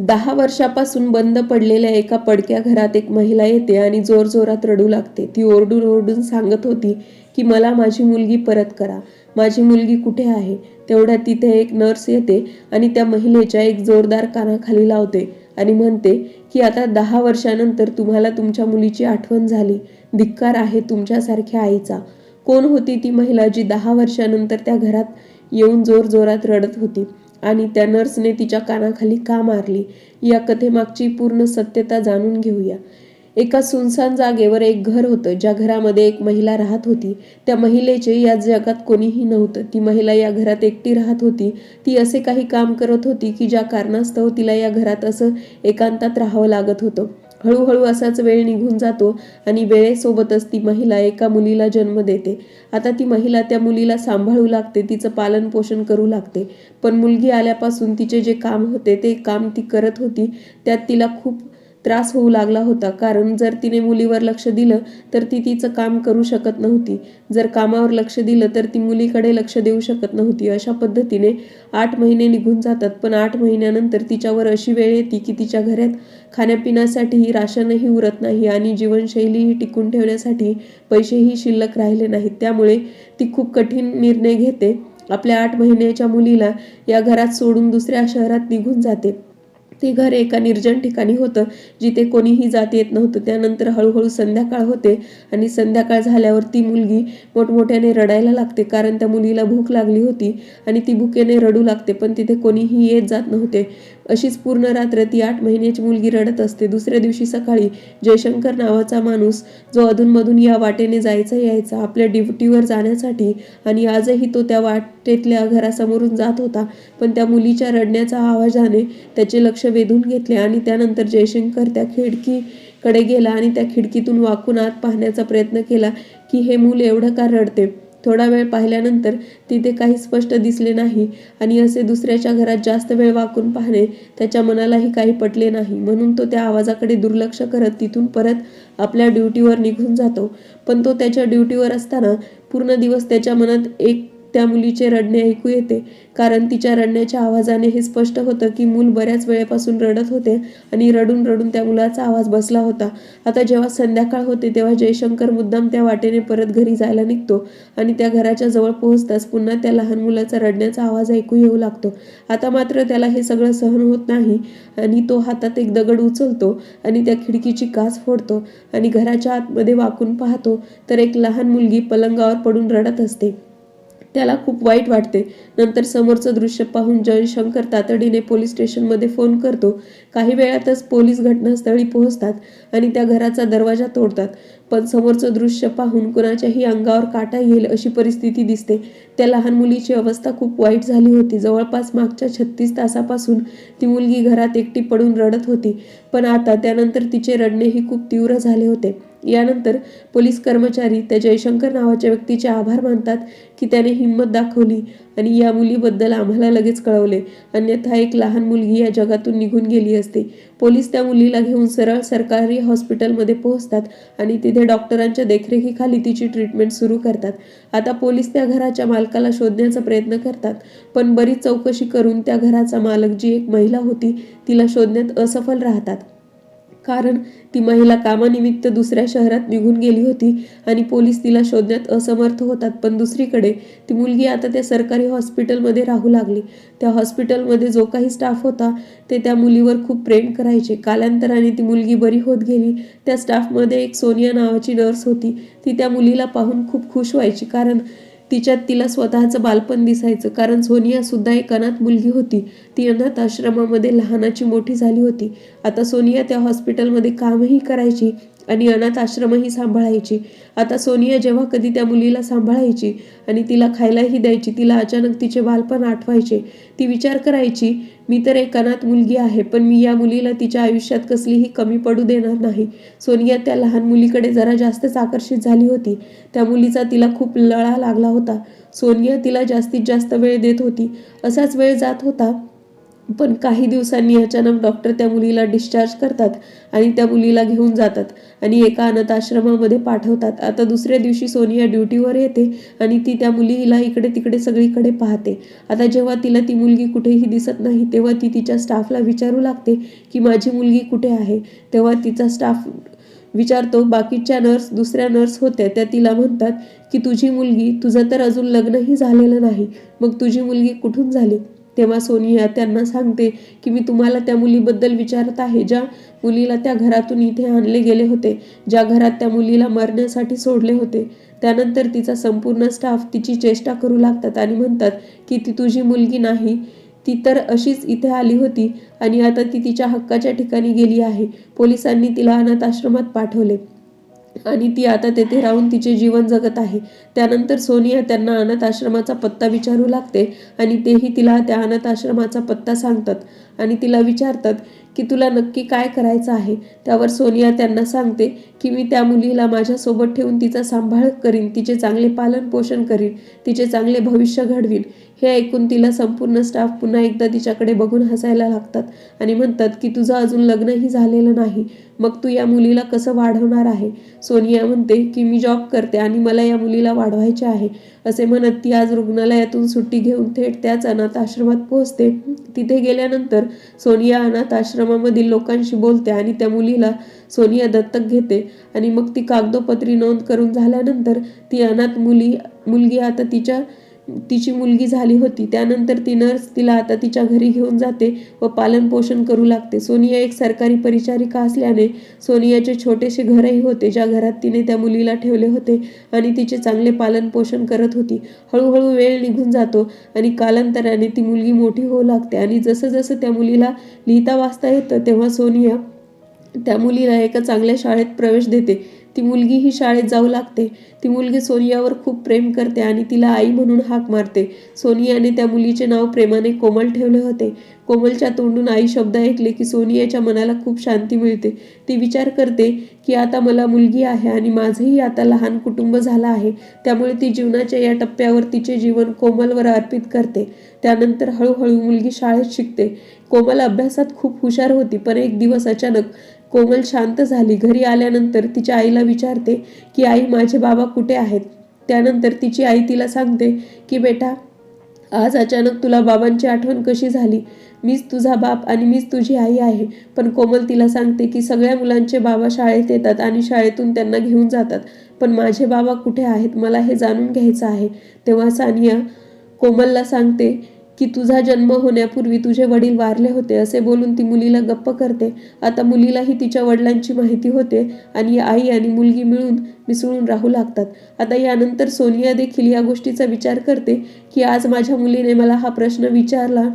दहा वर्षापासून बंद पडलेल्या एका पडक्या घरात एक महिला येते आणि जोरजोरात रडू लागते. ती ओरडून ओरडून सांगत होती की मला माझी मुलगी परत करा. माझी मुलगी कुठे आहे? तेवढ्या तिथे एक नर्स येते आणि त्या महिलेच्या एक जोरदार कानाखाली लावते आणि म्हणते की आता दहा वर्षानंतर तुम्हाला तुमच्या मुलीची आठवण झाली. धिक्कार आहे तुमच्यासारख्या आईचा. कोण होती ती महिला जी दहा वर्षानंतर त्या घरात येऊन जोरजोरात रडत होती? आणि त्या नर्सने तिच्या कानाखाली का मारली? या कथेमागची पूर्ण सत्यता जाणून घेऊया. एका सुनसान जागेवर एक घर होतं ज्या घरामध्ये एक महिला राहत होती. त्या महिलेचे या जगात कोणीही नव्हतं. ती महिला या घरात एकटी राहत होती. ती असे काही काम करत होती की ज्या कारणास्तव तिला या घरात असं एकांतात राहावं लागत होतं. हळूहळू असाच वेळ निघून जातो आणि वेळेसोबतच ती महिला एका मुलीला जन्म देते. आता ती महिला त्या मुलीला सांभाळू लागते तिचं पालनपोषण करू लागते. पण मुलगी आल्यापासून तिचे जे काम होते ते काम ती करत होती त्यात तिला खूप त्रास होऊ लागला होता. कारण जर तिने मुलीवर लक्ष दिलं तर ती तिचं काम करू शकत नव्हती. जर कामावर लक्ष दिलं तर ती मुलीकडे लक्ष देऊ शकत नव्हती. अशा पद्धतीने आठ महिने निघून जातात. पण आठ महिन्यानंतर तिच्यावर अशी वेळ येते की तिच्या घरात खाण्यापिण्यासाठीही राशनही उरत नाही आणि जीवनशैलीही टिकून ठेवण्यासाठी पैसेही शिल्लक राहिले नाहीत. त्यामुळे ती खूप कठीण निर्णय घेते. आपल्या आठ महिन्याच्या मुलीला या घरात सोडून दुसऱ्या शहरात निघून जाते. ते घर एका निर्जन ठिकाणी होतं जिथे कोणीही जात येत नव्हतं. त्यानंतर हळूहळू संध्याकाळ होते आणि संध्याकाळ झाल्यावर ती मुलगी मोठमोठ्याने रडायला लागते कारण त्या मुलीला भूक लागली होती आणि ती भुकेने रडू लागते पण तिथे कोणीही येत जात नव्हते. अशीच पूर्ण रात्र ती आठ महिन्याची मुलगी रडत असते. दुसऱ्या दिवशी सकाळी जयशंकर नावाचा माणूस जो अधूनमधून या वाटेने जायचा यायचा आपल्या ड्युटीवर जाण्यासाठी आणि आजही तो त्या वाटेतल्या घरासमोरून जात होता. पण त्या मुलीच्या रडण्याच्या आवाजाने त्याचे लक्ष वेधून घेतले आणि त्यानंतर जयशंकर त्या खिडकीकडे गेला आणि त्या खिडकीतून वाकून आत पाहण्याचा प्रयत्न केला की हे मूल एवढं का रडते? थोडा वेळ पाहिल्यानंतर तिथे काही स्पष्ट दिसले नाही आणि असे दुसऱ्याच्या घरात जास्त वेळ वाकून पाहणे त्याच्या मनालाही काही पटले नाही. म्हणून तो त्या आवाजाकडे दुर्लक्ष करत तिथून परत आपल्या ड्युटीवर निघून जातो. पण तो त्याच्या ड्युटीवर असताना पूर्ण दिवस त्याच्या मनात एक त्या मुलीचे रडणे ऐकू येते. कारण तिच्या रडण्याच्या आवाजाने हे स्पष्ट होतं की मूल बऱ्याच वेळेपासून रडत होते आणि रडून रडून त्या मुलाचा आवाज बसला होता. आता जेव्हा संध्याकाळ होते तेव्हा जयशंकर मुद्दाम त्या वाटेने परत घरी जायला निघतो आणि त्या घराच्या जवळ पोहोचताच पुन्हा त्या लहान मुलाचा रडण्याचा आवाज ऐकू येऊ लागतो. आता मात्र त्याला हे सगळं सहन होत नाही आणि तो हातात एक दगड उचलतो आणि त्या खिडकीची काच फोडतो आणि घराच्या आतमध्ये वाकून पाहतो. तर एक लहान मुलगी पलंगावर पडून रडत असते. त्याला खूप वाईट वाटते. नंतर समोरचं दृश्य पाहून जयशंकर तातडीने पोलीस स्टेशनमध्ये फोन करतो. काही वेळातच पोलीस घटनास्थळी पोहोचतात आणि त्या घराचा दरवाजा तोडतात. पण समोरचं दृश्य पाहून कुणाच्याही अंगावर काटा येईल अशी परिस्थिती दिसते. त्या लहान मुलीची अवस्था खूप वाईट झाली होती. जवळपास मागच्या छत्तीस तासापासून ती मुलगी घरात एकटी पडून रडत होती. पण आता त्यानंतर तिचे रडणेही खूप तीव्र झाले होते. यानंतर पोलीस कर्मचारी त्या जयशंकर नावाच्या व्यक्तीचे आभार मानतात की त्याने हिंमत दाखवली. आणि या मुलीबद्दल आम्हाला लगेच कळवले. अन्यथा एक लहान मुलगी या जगातून निघून गेली असते. पोलीस त्या मुलीला घेऊन सरळ सरकारी हॉस्पिटलमध्ये पोहोचतात आणि तिथे डॉक्टरांच्या देखरेखीखाली तिची ट्रीटमेंट सुरू करतात. आता पोलीस त्या घराच्या मालकाला शोधण्याचा प्रयत्न करतात पण बरीच चौकशी करून त्या घराचा मालक जी एक महिला होती तिला शोधण्यात असफल राहतात. कारण ती महिला कामानिमित्त दुसऱ्या शहरात निघून गेली होती आणि पोलीस तिला शोधण्यात असमर्थ होतात. पण दुसरीकडे ती मुलगी आता त्या सरकारी हॉस्पिटलमध्ये राहू लागली. त्या हॉस्पिटलमध्ये जो काही स्टाफ होता ते त्या मुलीवर खूप प्रेम करायचे. कालांतराने ती मुलगी बरी होत गेली. त्या स्टाफमध्ये एक सोनिया नावाची नर्स होती. ती त्या मुलीला पाहून खूप खुश व्हायची. कारण तिच्यात तिला स्वतःचं बालपण दिसायचं. कारण सोनिया सुद्धा एक अनाथ मुलगी होती. ती अनाथ आश्रमामध्ये लहानाची मोठी झाली होती. आता सोनिया त्या हॉस्पिटलमध्ये कामही करायची. आणि अनाथ आश्रमही सांभाळायची. आता सोनिया जेव्हा कधी त्या मुलीला सांभाळायची आणि तिला खायलाही द्यायची तिला अचानक तिचे बालपण आठवायचे ती विचार करायची मी तर एक अनाथ मुलगी आहे पण मी या मुलीला तिच्या आयुष्यात कसलीही कमी पडू देणार नाही. सोनिया त्या लहान मुलीकडे जरा जास्तच आकर्षित झाली होती. त्या मुलीचा तिला खूप लळा लागला होता. सोनिया तिला जास्तीत जास्त वेळ देत होती. असाच वेळ जात होता पण काही दिवसांनी अचानक डॉक्टर त्या मुलीला डिस्चार्ज करतात आणि त्या मुलीला घेऊन जातात आणि एका अनाथ आश्रमामध्ये पाठवतात. आता दुसऱ्या दिवशी सोनिया ड्युटीवर येते आणि ती त्या मुलीला इकडे तिकडे सगळीकडे पाहते. आता जेव्हा तिला ती मुलगी कुठेही दिसत नाही तेव्हा ती तिच्या स्टाफला विचारू लागते की माझी मुलगी कुठे आहे? तेव्हा तिचा स्टाफ विचारतो बाकीच्या नर्स दुसऱ्या नर्स होत्या. त्या तिला म्हणतात की तुझी मुलगी तुझं तर अजून लग्नही झालेलं नाही. मग तुझी मुलगी कुठून झाली? तेव्हा सोनिया त्यांना सांगते की मी तुम्हाला त्या मुलीबद्दल विचारत आहे ज्या मुलीला त्या घरातून इथे आणले गेले होते ज्या घरात त्या मुलीला मरण्यासाठी सोडले होते. त्यानंतर तिचा संपूर्ण स्टाफ तिची चेष्टा करू लागतात आणि म्हणतात की ती तुझी मुलगी नाही ती तर अशीच इथे आली होती आणि आता ती तिच्या हक्काच्या ठिकाणी गेली आहे. पोलिसांनी तिला अनाथ आश्रमात पाठवले. आणि ती आता तेथे राहून तिचे जीवन जगत आहे. त्यानंतर सोनिया त्यांना अनाथ आश्रमाचा पत्ता विचारू लागते आणि तेही तिला त्या अनाथ आश्रमाचा पत्ता सांगतात आणि तिला विचारतात की तुला नक्की काय करायचं आहे? त्यावर सोनिया त्यांना सांगते की मी त्या मुलीला माझ्यासोबत ठेवून तिचा सांभाळ करीन तिचे चांगले पालन पोषण करीन तिचे चांगले भविष्य घडवीन. हे ऐकून तिला संपूर्ण स्टाफ पुन्हा एकदा तिच्याकडे बघून हसायला लागतात आणि म्हणतात की तुझं अजून लग्नही झालेलं नाही मग तू या मुलीला कसं वाढवणार आहे? सोनिया म्हणते की मी जॉब करते आणि मला या मुलीला वाढवायचे आहे. असे म्हणत ती आज रुग्णालयातून सुट्टी घेऊन थेट त्याच अनाथ आश्रमात पोहोचते. तिथे गेल्यानंतर सोनिया अनाथ आश्रम आश्रमामधील लोकांशी बोलते आणि त्या मुलीला सोनिया दत्तक घेते. आणि मग ती कागदोपत्री नोंद करून झाल्यानंतर ती अनाथ मुली मुलगी आता तिच्या तिची मुलगी झाली होती. त्यानंतर ती नर्स तिला आता तिच्या घरी घेऊन जाते व पालनपोषण करू लागते. सोनिया एक सरकारी परिचारिका असल्याने सोनियाचे छोटेसे घरही होते ज्या घरात तिने त्या मुलीला ठेवले होते आणि तिचे चांगले पालनपोषण करत होती. हळूहळू वेळ निघून जातो आणि कालांतराने ती मुलगी मोठी होऊ लागते आणि जसं जसं त्या मुलीला लिहिता वाचता येतं तेव्हा सोनिया त्या मुलीला एका चांगल्या शाळेत प्रवेश देते. ती मुलगी ही शाळेत जाऊ लागते. ती मुलगी सोनियावर खूप प्रेम करते आणि तिला आई म्हणून हाक मारते. सोनियाने त्या मुलीचे नाव प्रेमाने कोमल ठेवले होते. कोमलच्या तोंडून आई शब्द ऐकले की सोनियाच्या मनाला खूप शांती मिळते. ती विचार करते की आता मला मुलगी आहे आणि माझंही आता लहान कुटुंब झालं आहे. त्यामुळे ती जीवनाच्या या टप्प्यावर तिचे जीवन कोमलवर अर्पित करते. त्यानंतर हळूहळू मुलगी शाळेत शिकते. कोमल अभ्यासात खूप हुशार होती पण एक दिवस अचानक कोमल शांत झाली. घरी आल्यानंतर तिच्या आईला विचारते की आई माझे बाबा कुठे आहेत? त्यानंतर तिची आई तिला सांगते की बेटा आज अचानक तुला बाबांची आठवण कशी झाली? मीच तुझा बाप आणि मीच तुझी आई आहे. पण कोमल तिला सांगते की सगळ्या मुलांचे बाबा शाळेत येतात आणि शाळेतून त्यांना घेऊन जातात. पण माझे बाबा कुठे आहेत? मला हे जाणून घ्यायचं आहे. तेव्हा सानिया कोमलला सांगते की तुझा जन्म होण्यापूर्वी तुझे वडील वारले होते असे बोलून ती मुलीला गप्प करते. आता मुलीलाही तिच्या वडिलांची माहिती होते आणि आई आणि मुलगी मिळून मिसळून राहू लागतात. आता यानंतर सोनिया देखील या गोष्टीचा विचार करते की आज माझ्या मुलीने मला हा प्रश्न विचारला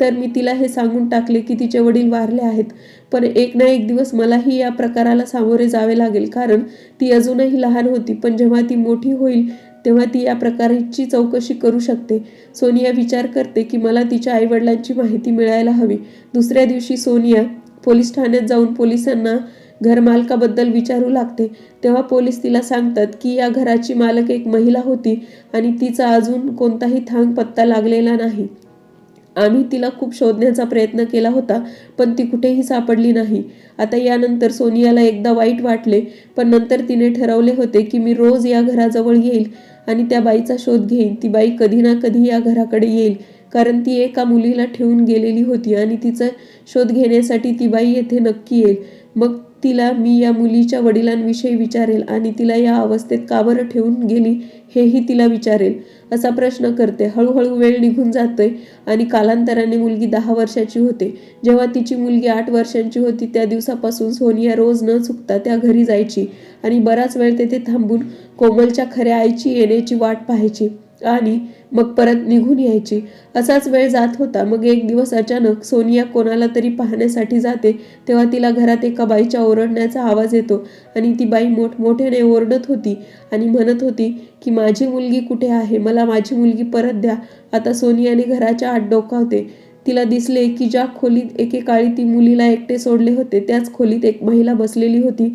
तर मी तिला हे सांगून टाकले की तिचे वडील वारले आहेत. पण एक ना एक दिवस मलाही या प्रकाराला सामोरे जावे लागेल कारण ती अजूनही लहान होती. पण जेव्हा ती मोठी होईल तेव्हा ती या प्रकारची चौकशी करू शकते. सोनिया विचार करते की मला तिच्या आईवडिलांची माहिती मिळायला हवी. दुसऱ्या दिवशी सोनिया पोलीस ठाण्यात जाऊन पोलिसांना घरमालकाबद्दल विचारू लागते. तेव्हा पोलीस तिला सांगतात की या घराची मालक एक महिला होती आणि तिचा अजून कोणताही थांग पत्ता लागलेला नाही. आम्ही तिला खूप शोधण्याचा प्रयत्न केला होता पण ती कुठेही सापडली नाही. आता यानंतर सोनियाला एकदा वाईट वाटले पण नंतर तिने ठरवले होते की मी रोज या घराजवळ येईल आणि त्या बाईचा शोध घेईन. ती बाई कधी ना कधी या घराकडे येईल कारण ती एका मुलीला ठेवून गेलेली होती आणि तिचा शोध घेण्यासाठी ती बाई येथे नक्की येईल. मग तिला मी या मुलीच्या वडिलांविषयी विचारेल आणि तिला या अवस्थेत का बरं ठेवून गेली हेही तिला विचारेल असा प्रश्न करते. हळूहळू वेळ निघून जातोय आणि कालांतराने मुलगी दहा वर्षाची होते. जेव्हा तिची मुलगी आठ वर्षांची होती त्या दिवसापासून सोनिया रोज न चुकता त्या घरी जायची आणि बराच वेळ तेथे थांबून कोमलच्या खऱ्या आईची येण्याची वाट पाहायची. आणि मग परत निघून यायची. असाच वेळ जात होता. मग एक दिवस अचानक सोनिया कोणाला तरी पाहण्यासाठी जाते तेव्हा तिला घरात एका बाईच्या ओरडण्याचा आवाज येतो आणि ती बाई मोठमोठ्याने ओरडत होती आणि म्हणत होती की माझी मुलगी कुठे आहे? मला माझी मुलगी परत द्या. आता सोनियाने घराच्या आत डोकावते. तिला दिसले की ज्या खोलीत एकेकाळी ती मुलीला एकटे सोडले होते त्याच खोलीत एक महिला बसलेली होती.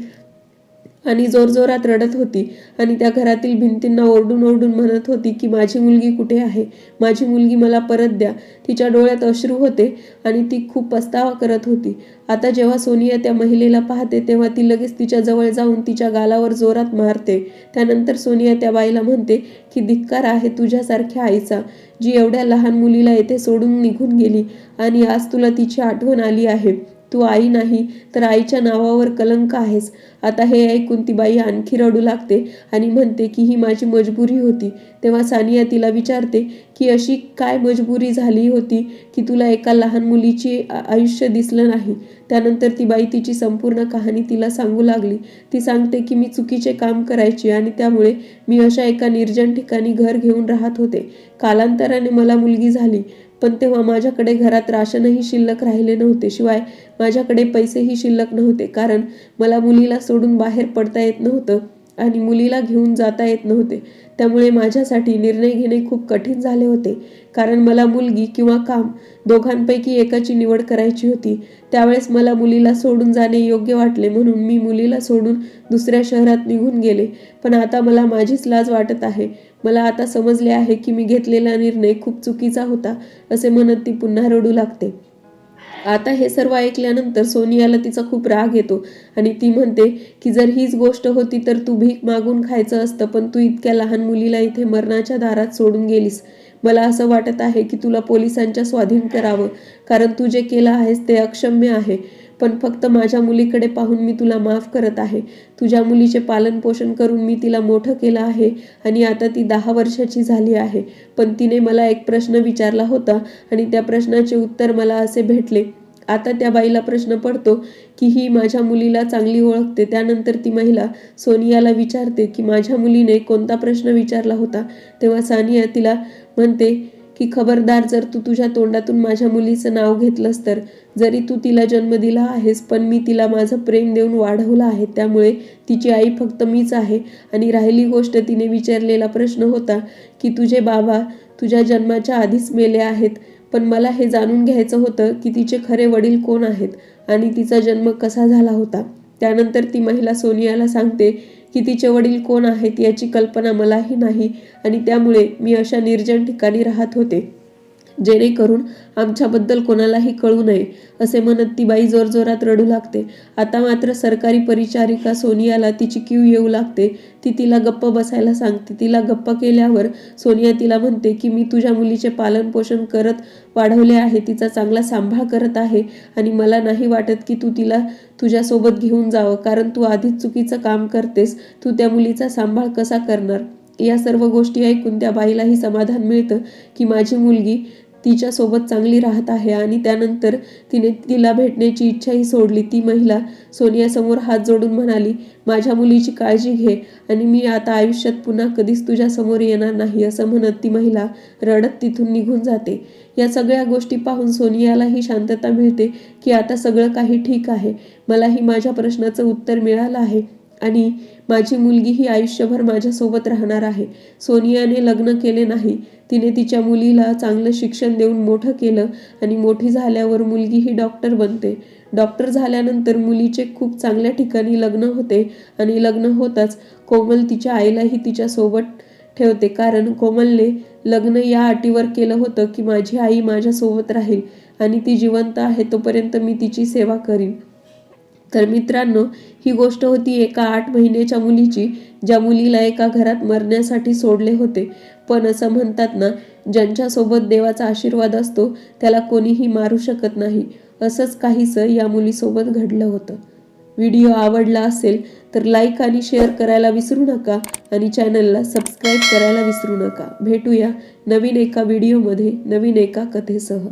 आणि जोरजोरात रडत होती. आणि त्या घरातील भिंतींना ओरडून ओरडून म्हणत होती की माझी मुलगी कुठे आहे? माझी मुलगी मला परत द्या. तिच्या डोळ्यात अश्रू होते आणि ती खूप पस्तावा करत होती. आता जेव्हा सोनिया त्या महिलेला पाहते तेव्हा ती लगेच तिच्या जवळ जाऊन तिच्या गालावर जोरात मारते. त्यानंतर सोनिया त्या बाईला म्हणते की धिक्कार आहे तुझ्यासारख्या आईचा जी एवढ्या लहान मुलीला येथे सोडून निघून गेली आणि आज तुला तिची आठवण आली आहे. तू आई नाही तर आईच्या नावावर कलंक आहेस. आता हे ऐकून ती बाई आणखी रडू लागते आणि म्हणते की ही माझी मजबुरी होती. तेव्हा सानिया तिला विचारते की अशी काय मजबुरी झाली होती की तुला एका लहान मुलीची आयुष्य दिसलं नाही? त्यानंतर ती बाई तिची संपूर्ण कहाणी तिला सांगू लागली. ती सांगते की मी चुकीचे काम करायची आणि त्यामुळे मी अशा एका निर्जन ठिकाणी घर घेऊन राहत होते. कालांतराने मला मुलगी झाली. पण तेव्हा माझ्याकडे घरात राशनही शिल्लक राहिले नव्हते. शिवाय माझ्याकडे पैसेही शिल्लक नव्हते. कारण मला मुलीला सोडून बाहेर पडता येत नव्हतं आणि मुलीला घेऊन जाता येत नव्हते. त्यामुळे माझ्यासाठी निर्णय घेणे खूप कठीण झाले होते. कारण मला मुलगी किंवा काम दोघांपैकी एकाची निवड करायची होती. त्यावेळेस मला मुलीला सोडून जाणे योग्य वाटले म्हणून मी मुलीला सोडून दुसऱ्या शहरात निघून गेले. पण आता मला माझीच लाज वाटत आहे. मला आता समजले आहे की मी घेतलेला निर्णय खूप चुकीचा होता असे म्हणत ती पुन्हा रडू लागते. आता हे सर्व ऐकल्यानंतर सोनियाला तिचा खूप राग येतो आणि ती म्हणते की जर हीच गोष्ट होती तर तू भीक मागून खायचं असतं पण तू इतक्या लहान मुलीला इथे मरणाच्या दारात सोडून गेलीस. मला असं वाटत आहे की तुला पोलिसांच्या स्वाधीन करावं कारण तू जे केलं आहेस ते अक्षम्य आहे. पण फक्त माझ्या मुलीकडे पाहून मी तुला माफ करत आहे. तुझ्या मुलीचे पालनपोषण करून मी तिला मोठं केलं आहे आणि आता ती दहा वर्षाची झाली आहे. पण तिने मला एक प्रश्न विचारला होता आणि त्या प्रश्नाचे उत्तर मला असे भेटले. आता त्या बाईला प्रश्न पडतो की ही माझ्या मुलीला चांगली ओळखते. त्यानंतर ती महिला सोनियाला विचारते की माझ्या मुलीने कोणता प्रश्न विचारला होता? तेव्हा सानिया तिला म्हणते की खबरदार जर तू तुझ्या तोंडातून माझ्या मुलीचं नाव घेतलंस तर जरी तू तिला जन्म दिला आहेस पण मी तिला माझं प्रेम देऊन वाढवलं आहे. त्यामुळे तिची आई फक्त मीच आहे. आणि राहिली गोष्ट तिने विचारलेला प्रश्न होता की तुझे बाबा तुझ्या जन्माच्या आधीच मेले आहेत पण मला हे जाणून घ्यायचं होतं की तिचे खरे वडील कोण आहेत आणि तिचा जन्म कसा झाला होता. त्यानंतर ती महिला सोनियाला सांगते की तिचे वडील कोण आहेत याची कल्पना मलाही नाही आणि त्यामुळे मी अशा निर्जन ठिकाणी राहत होते. जेणेकरून आमच्याबद्दल कोणालाही कळू नये असे म्हणत ती बाई जोरजोरात रडू लागते. आता मात्र सरकारी परिचारिका सोनियाला तिची क्यू येऊ लागते. ती तिला गप्प बसायला सांगते. तिला गप्प केल्यावर सोनिया तिला म्हणते की मी तुझ्या मुलीचे पालन पोषण करत वाढवले आहे. तिचा चांगला सांभाळ करत आहे आणि मला नाही वाटत की तू तिला तुझ्यासोबत घेऊन जावं कारण तू आधीच चुकीचं काम करतेस. तू त्या मुलीचा सांभाळ कसा करणार? या सर्व गोष्टी ऐकून त्या बाईलाही समाधान मिळतं की माझी मुलगी तिच्यासोबत चांगली राहत आहे आणि त्यानंतर तिने तिला भेटण्याची इच्छाही सोडली. ती महिला सोनियासमोर हात जोडून म्हणाली माझ्या मुलीची काळजी घे आणि मी आता आयुष्यात पुन्हा कधीच तुझ्यासमोर येणार नाही असं म्हणत ती महिला रडत तिथून निघून जाते. या सगळ्या गोष्टी पाहून सोनियालाही शांतता मिळते की आता सगळं काही ठीक आहे. मलाही माझ्या प्रश्नाचं उत्तर मिळालं आहे. आणि माझी मुलगी ही आयुष्यभर माझ्यासोबत राहणार आहे. सोनियाने लग्न केले नाही. तिने तिच्या मुलीला चांगलं शिक्षण देऊन मोठं केलं आणि मोठी झाल्यावर मुलगी ही डॉक्टर बनते. डॉक्टर झाल्यानंतर मुलीचे खूप चांगल्या ठिकाणी लग्न होते आणि लग्न होताच कोमल तिच्या आईलाही तिच्यासोबत ठेवते. कारण कोमलने लग्न या अटीवर केलं होतं की माझी आई माझ्यासोबत राहील आणि ती जिवंत आहे तोपर्यंत मी तिची सेवा करीन. तर मित्रांनो ही गोष्ट होती एका आठ महिन्याच्या मुलीची ज्या मुलीला एका घरात मरण्यासाठी सोडले होते. पण असं म्हणतात ना ज्यांच्यासोबत देवाचा आशीर्वाद असतो त्याला कोणीही मारू शकत नाही. असंच काहीसं या मुलीसोबत घडलं होतं. व्हिडिओ आवडला असेल तर लाईक आणि शेअर करायला विसरू नका आणि चॅनलला सबस्क्राईब करायला विसरू नका. भेटूया नवीन एका व्हिडिओमध्ये नवीन एका कथेसह.